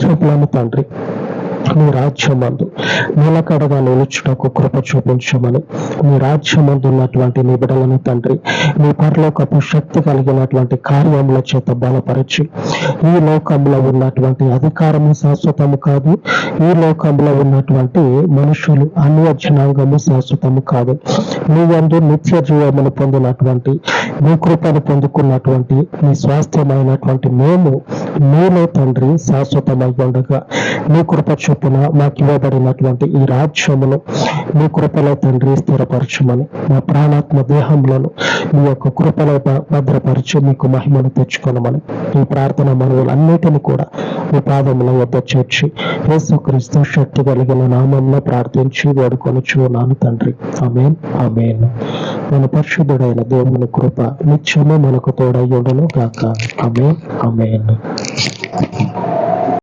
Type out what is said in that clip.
చూపులను తండ్రి. నీ రాజ్యమందు నిలకడగా నిలుచుటకు కృప చూపించమని. నీ రాజ్యమందు ఉన్నటువంటి నీ బిడలను తండ్రి నీ పరలోకపు శక్తి కలిగినటువంటి కార్యముల చేత బలపరచి ఈ లోకంలో ఉన్నటువంటి అధికారము శాశ్వతము కాదు ఈ లోకంలో ఉన్నటువంటి మనుషులు అన్య జనాంగము శాశ్వతము కాదు. నీ యందు నిత్య జీవమును పొందినటువంటి నీ కృపను పొందుకున్నటువంటి నీ స్వాస్థ్యమైనటువంటి మేము మీలో తండ్రి శాశ్వతమై ఉండగా నీ కృప చొప్పున మాకు ఇవ్వబడినటువంటి ఈ రాజ్యమును నీ కృపలో తండ్రి స్థిరపరచమని మా ప్రాణాత్మ దేహంలోను మీ యొక్క కృపలో భద్రపరిచి మీకు మహిమను తెచ్చుకొనమని ఈ ప్రార్థన మనవులన్నిటిని కూడా ప్రభు పాదముల వద్ద చేర్చి యేసుక్రీస్తు శక్తి కలిగిన నామంలో ప్రార్థించి వేడుకొని చూనాను తండ్రి. అమేన్ అమేన్ మన పరిశుద్ధుడైన దేవుని కృప నిత్యము మనకు తోడయ్యుండును గాక. ఆమేన్ ఆమేన్.